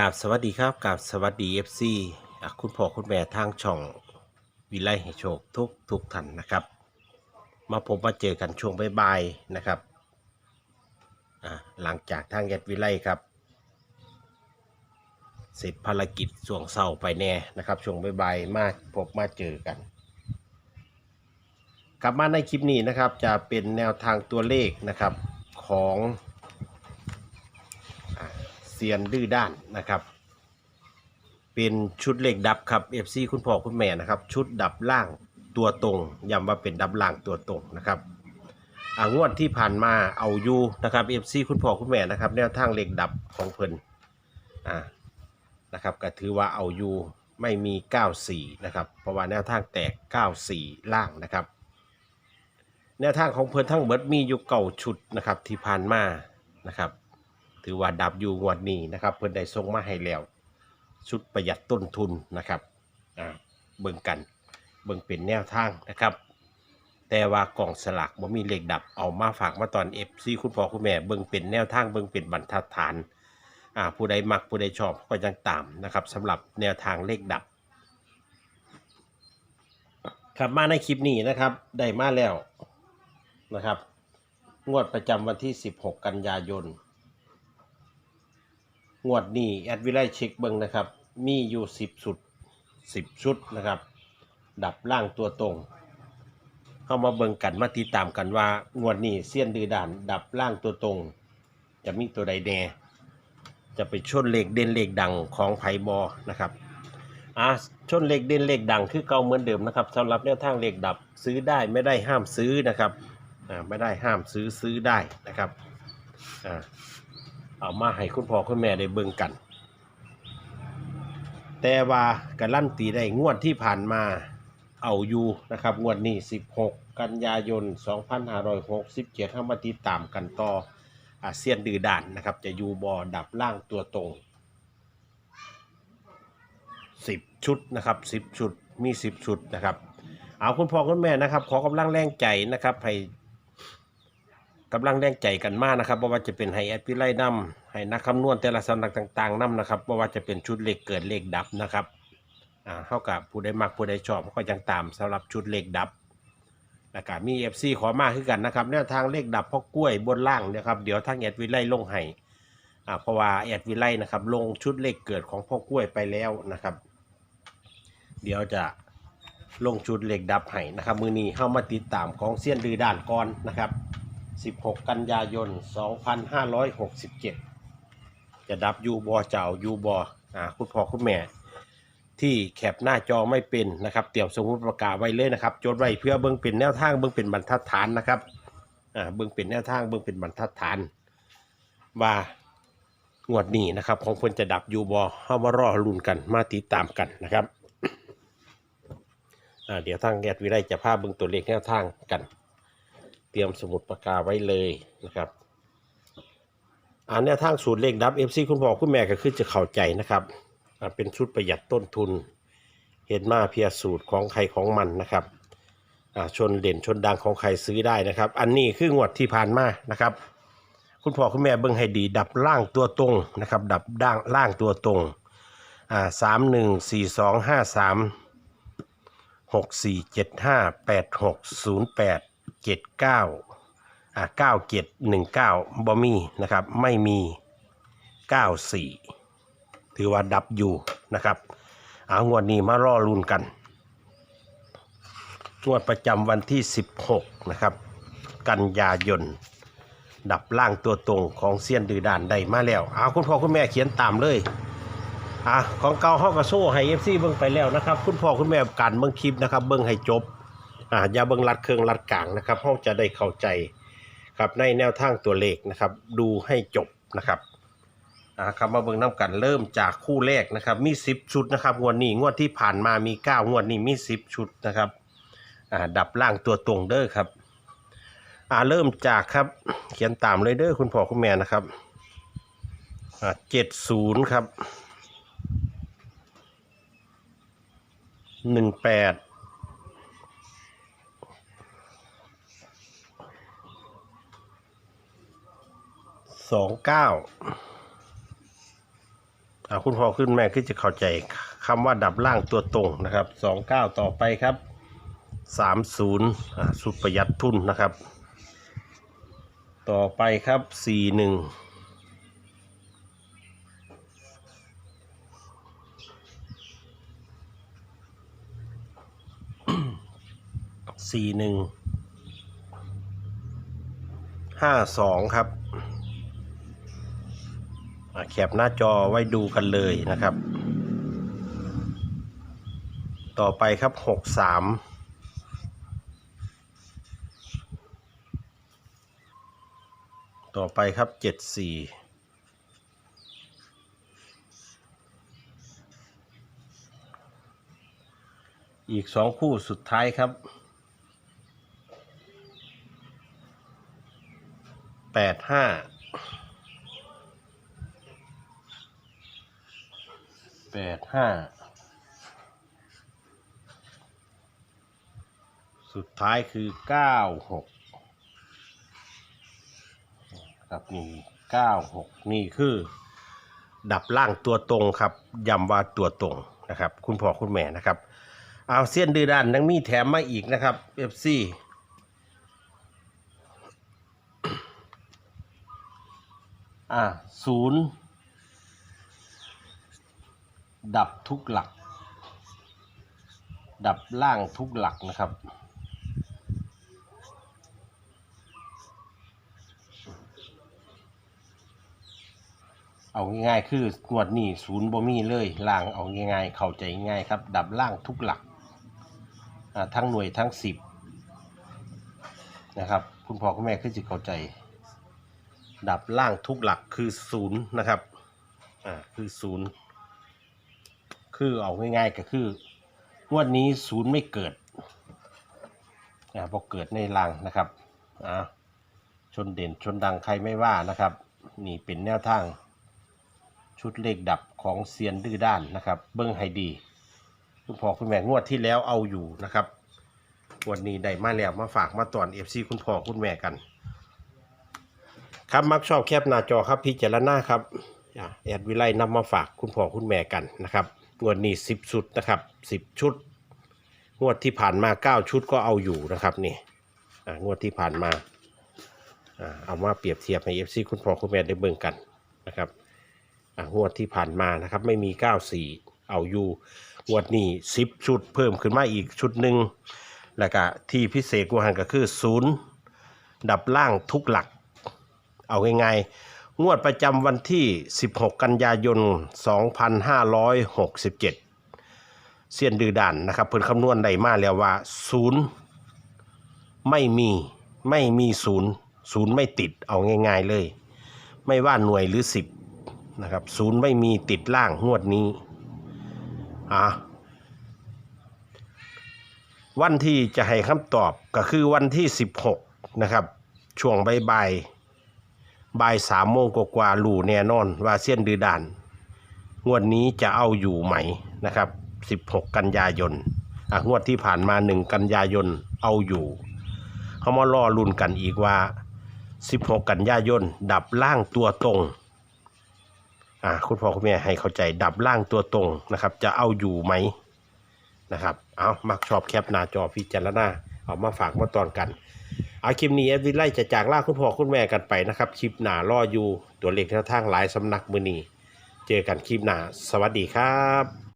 กราบสวัสดีครับกราบสวัสดีเอฟซีคุณพ่อคุณแม่ทางช่องวิไลให้โชคทุกทุกท่านนะครับ มาพบมาเจอกันช่วงบ่ายๆนะครับหลังจากทางแอดวิไลครับ เสร็จภารกิจช่วงเศร้าไปแน่นะครับช่วงบ่ายๆมาพบมาเจอกัน กลับมาในคลิปนี้นะครับจะเป็นแนวทางตัวเลขนะครับของ เซียนดื้อด้านนะครับ เป็นชุดเหลขดับครับ FC คุณพ่อคุณแม่นะครับ ชุดดับล่างตัวตรงย้ำว่าเป็นดับล่างตัวตรงนะครับอางวดที่ผ่านมาเอาอยู่นะครับ FC คุณพ่อคุณแม่นะครับ แนวทางเหลขดับของเพิ่นอ่านะครับก็ถือว่าเอาอยู่ไม่มี 94 นะครับ เพราะว่าแนวทางแตก 94 ล่างนะครับ แนวทางของเพิ่นทั้งเบิดมีอยู่เก่าชุดนะครับที่ผ่านมานะครับ ถือว่าดับอยู่งวดนี้นะครับ เพิ่นได้ส่งมาให้แล้วชุดประหยัดต้นทุนนะครับอ่าเบิ่งกันเบิ่งเป็นแนวทางนะครับ แต่ว่ากล่องสลากบ่มีเลขดับเอามาฝากมาตอน FC คุณพ่อคุณแม่เบิ่งเป็นแนวทางเบิ่งเป็นบรรทัดฐานอ่าผู้ใดมักผู้ใดชอบก็ยังตามนะครับสำหรับแนวทางเลขดับครับมาในคลิปนี้นะครับได้มาแล้วนะครับ งวดประจำวันที่ 16 กันยายน งวดนี้แอดวิไลเช็คเบิ้งนะครับ มีอยู่10ชุด10ชุดนะครับ ดับล่างตัวตรง เข้ามาเบิ่งกันมาติดตามกันว่างวดนี้เสี้ยนดือด่าน ดับล่างตัวตรง จะมีตัวใดแน่จะไปชนเลขเด่นเลขดังของไพบอนะครับอ่าชนเลขเด่นเลขดังคือเก่าเหมือนเดิมนะครับสำหรับแนวทางเลขดับซื้อได้ไม่ได้ห้ามซื้อนะครับอ่าไม่ได้ห้ามซื้อซื้อได้นะครับอ่า เอามาให้คุณพ่อคุณแม่ได้เบิ่งกัน แต่ว่าการลั่นตีได้งวดที่ผ่านมาเอาอยู่นะครับ งวดนี้ 16 กันยายน 2567เข้ามาติดตามกันต่ออาเซียนดือด่านนะครับ จะอยู่บอดับล่างตัวตรง 10 ชุดนะครับ 10 ชุดมี 10 ชุดนะครับ เอาคุณพ่อคุณแม่นะครับ ขอกำลังแรงใจนะครับให้ กำลังแรงใจกันมากนะครับเพราว่าจะเป็นไฮแอดพิไลนำให้นักคำนวณแต่ละสำนักต่างๆนำนะครับเพราว่าจะเป็นชุดเลขเกิดเลขดับนะครับอ่าเท่ากับผู้ใดมักผู้ใดชอบก็ยังตามสำหรับชุดเลขดับแล้วก็มี FC ขอมาขึ้นกันนะครับแนวทางเลขดับพ่อกล้วยบนล่างนะครับเดี๋ยวทางแอดวิไลลงให้อ่าเพราะว่าแอดวิไลนะครับลงชุดเลขเกิดของพ่อกล้วยไปแล้วนะครับ เดี๋ยวจะลงชุดเหลขดับให้นะครับ มือนี้เข้ามาติดตามของเซียนดือด่านก่อนนะครับ 16 กันยายน 2567 จะดับยูบอเจ้ายูบออ่าคุณพ่อคุณแม่ ที่แคปหน้าจอไม่เป็นนะครับ เตรียมสมุดประกาศไว้เลยนะครับ จดไว้เพื่อเบิ่งเป็นแนวทางเบิ่งเป็นบรรทัดฐานนะครับอ่าเบิ่งเป็นแนวทางเบิ่งเป็นบรรทัดฐาน ว่างวดนี้นะครับ ของเพิ่นจะดับยูบอเฮามารอลุ้นกันมาติดตามกันนะครับเดี๋ยวทางแอดวิไลจะพาเบิ่งตัวเลขแนวทางกัน เตรียมสมุดปากกาไว้เลยนะครับอ่านแนวทางสูตรเลขดับ FC คุณพ่อคุณแม่ก็คือจะเข้าใจนะครับอ่าเป็นชุดประหยัดต้นทุน เห็นมาเพียสูตรของใครของมันนะครับอ่าชนเด่นชนดังของใครซื้อได้นะครับ อันนี้คืองวดที่ผ่านมานะครับ คุณพ่อคุณแม่เบิ่งให้ดี ดับล่างตัวตรงนะครับ ดับด่างล่างตัวตรงอ่าสามหนึ่งสี่สองห้าสามหกสี่เจ็ดห้าแปดหกศูนย์แปด เจ็ดเก้าอ่าเก้าเจ็ดหนึ่งเก้าบอมีนะครับ ไม่มีเก้าสี่ถือว่าดับอยู่นะครับเอางวดนี้มารอลุนกันงวดประจำวันที่ 16 นะครับ กันยายน ดับล่างตัวตรงของเซียนดือดานได้มาแล้วเอาคุณพ่อคุณแม่เขียนตามเลยอะของเก่าเฮากระโซ่ให้เอฟซีเบิ่งไปแล้วนะครับ คุณพ่อคุณแม่การเบิ่งคลิปนะครับ เบิ่งให้จบ อ่าอย่าเบิ่งรัดเครื่องรัดกลางนะครับห้องจะได้เข้าใจครับในแนวทางตัวเลขนะครับ ดูให้จบนะครับอ่าครับมาเบิ่งน้กันเริ่มจากคู่แรกนะครับ มี 10 ชุดนะครับงวดนี้งวดที่ผ่านมามี 9 งวดนี้มี 10 ชุดนะครับอ่าดับล่างตัวตรงเด้อครับอ่าเริ่มจากครับ เขียนตามเลยเด้อคุณพ่อคุณแม่นะครับอ่า70ครับ18 สองเก้าอาคุณพ่อขึ้นแม่คือจะเข้าใจคำว่าดับล่างตัวตรงนะครับสองเก้าต่อไปครับสามศูนย์สุดประหยัดทุนนะครับ ต่อไปครับสี่หนึ่งสี่หนึ่งห้าสองครับ แคปหน้าจอไว้ดูกันเลยนะครับ ต่อไปครับหกสามต่อไปครับเจ็ดสี่อีกสองคู่สุดท้ายครับแปดห้า แป ดห้าสุดท้ายคือเก้าหกครับนี่เก้าหกนี่คือ ดับล่างตัวตรงครับย้ำว่าตัวตรงนะครับ คุณพ่อคุณแม่นะครับ เอาเส้นดื้อด้านยังมีแถมมาอีกนะครับ FC อ่าศูนย์ ดับทุกหลัก ดับล่างทุกหลักนะครับ เอาง่ายๆคืองวดนี้ศูนย์บ่มีเลยล่างเอาง่ายๆเข้าใจง่ายครับ ดับล่างทุกหลักทั้งหน่วยทั้งสิบนะครับ คุณพ่อคุณแม่คือจิเข้าใจ ดับล่างทุกหลักคือศูนย์นะครับอ่าคือศูนย์ คือเอาง่ายๆก็คืองวดนี้ศูนย์ไม่เกิดอ่าพอเกิดในรังนะครับอ่าชนเด่นชนดังใครไม่ว่านะครับ นี่เป็นแนวทาง ชุดเลขดับของเซียนดื้อด้านนะครับ เบิ้งให้ดีคุณพ่อคุณแม่งวดที่แล้วเอาอยู่นะครับวันนี้ได้มาแล้วมาฝากมาตอนเอฟซีคุณพ่อคุณแม่กัน ครับมักชอบแคบหน้าจอครับพิจารณาครับแอดวิไลนำมาฝากคุณพ่อคุณแม่กันนะครับ งวดนี้สิบชุดนะครับสิบชุด งวดที่ผ่านมาเก้าชุดก็เอาอยู่นะครับนี่อ่างวดที่ผ่านมาอ่าเอามาเปรียบเทียบให้เอฟซีคุณพ่อคุณแม่ได้เบิ่งกันนะครับอ่างวดที่ผ่านมานะครับไม่มีเก้าสี่เอาอยู่งวดนี้สิบชุดเพิ่มขึ้นมาอีกชุดหนึ่งแล้วก็ที่พิเศษกว่าหันก็คือศูนย์ดับล่างทุกหลัก เอาง่ายๆ งวดประจำวันที่ 16 กันยายน 2567 เสียนดือด่านนะครับ เพิ่นคำนวณได้มาแล้วว่า0ไม่มีไม่มีศูนย์ศูนย์ไม่ติดเอาง่ายๆเลย ไม่ว่าหน่วยหรือ 10นะครับศูนย์ไม่มีติดล่างงวดนี้อะวันที่จะให้คำตอบก็คือวันที่ 16 นะครับ ช่วงบ่ายๆ บ่ายสามโมงกว่าๆรู้แน่นอนว่าเส้นดือด่าน งวดนี้จะเอาอยู่ไหมนะครับ 16 กันยายนอะงวดที่ผ่านมา 1 กันยายนเอาอยู่เขามารอลุ้นกันอีกว่า 16 กันยายนดับล่างตัวตรงอะคุณพ่อคุณแม่ให้เข้าใจดับล่างตัวตรงนะครับ จะเอาอยู่ไหมนะครับ เอามักชอบแคปหน้าจอพิจารณาเอามาฝากมาตอนกัน เอาคลิปนี้เอฟวิไลจะจากล่าคุณพ่อคุณแม่กันไปนะครับ คลิปหน้ารออยู่ตัวเลขแนวทางหลายสำนักมือนีเจอกันคลิปหน้า สวัสดีครับ